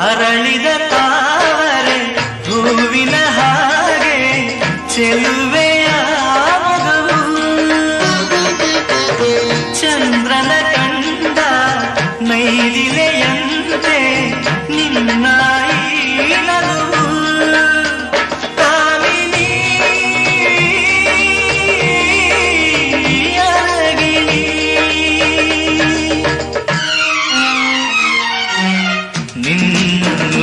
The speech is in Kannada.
ಅರಳಿದ ತಾವರೆ ಹೂವಿನ ಹಾಗೆ ಚೆಲುವೆಯ ಚಂದ್ರನ